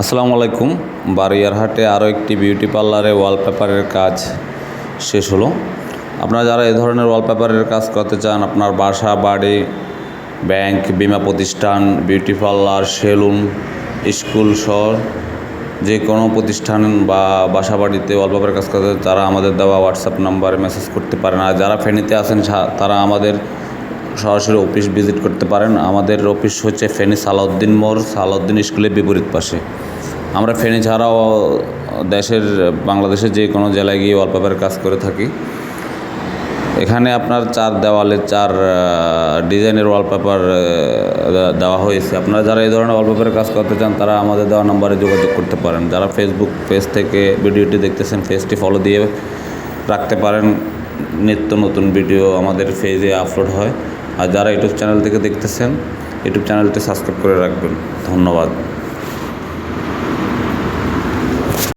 আসসালামু আলাইকুম। বারিয়ারহাটে আরও একটি বিউটি পার্লারে ওয়ালপেপারের কাজ শেষ হলো। আপনারা যারা এ ধরনের ওয়ালপেপারের কাজ করতে চান, আপনার বাসা, বাড়ি ব্যাংক বিমা প্রতিষ্ঠান বিউটি পার্লার সেলুন স্কুল শহর, যে কোনো প্রতিষ্ঠান বা বাসা বাড়িতে ওয়ালপেপারের কাজ করতে তারা আমাদের দেওয়া হোয়াটসঅ্যাপ নাম্বারে মেসেজ করতে পারেন। আর যারা ফেনীতে আছেন তারা আমাদের সরাসরি অফিস ভিজিট করতে পারেন। আমাদের অফিস হচ্ছে ফেনী সালাউদ্দিন মোড়, সালাউদ্দিন স্কুলের বিপরীত পাশে। আমরা ফেনী ছাড়াও দেশের, বাংলাদেশের যে কোনো জেলায় গিয়ে ওয়ালপেপারের কাজ করে থাকি। এখানে আপনার চার দেওয়ালে চার ডিজাইনের ওয়ালপেপার দেওয়া হয়েছে। আপনারা যারা এই ধরনের ওয়ালপেপারের কাজ করতে চান, তারা আমাদের দেওয়া নম্বরে যোগাযোগ করতে পারেন। যারা ফেসবুক পেজ থেকে ভিডিওটি দেখতেছেন পেজটি ফলো দিয়ে রাখতে পারেন। নিত্য নতুন ভিডিও আমাদের পেজে আপলোড হয়। আর যারা ইউটিউব চ্যানেল থেকে দেখতেছেন ইউটিউব চ্যানেলটি সাবস্ক্রাইব করে রাখবেন। ধন্যবাদ।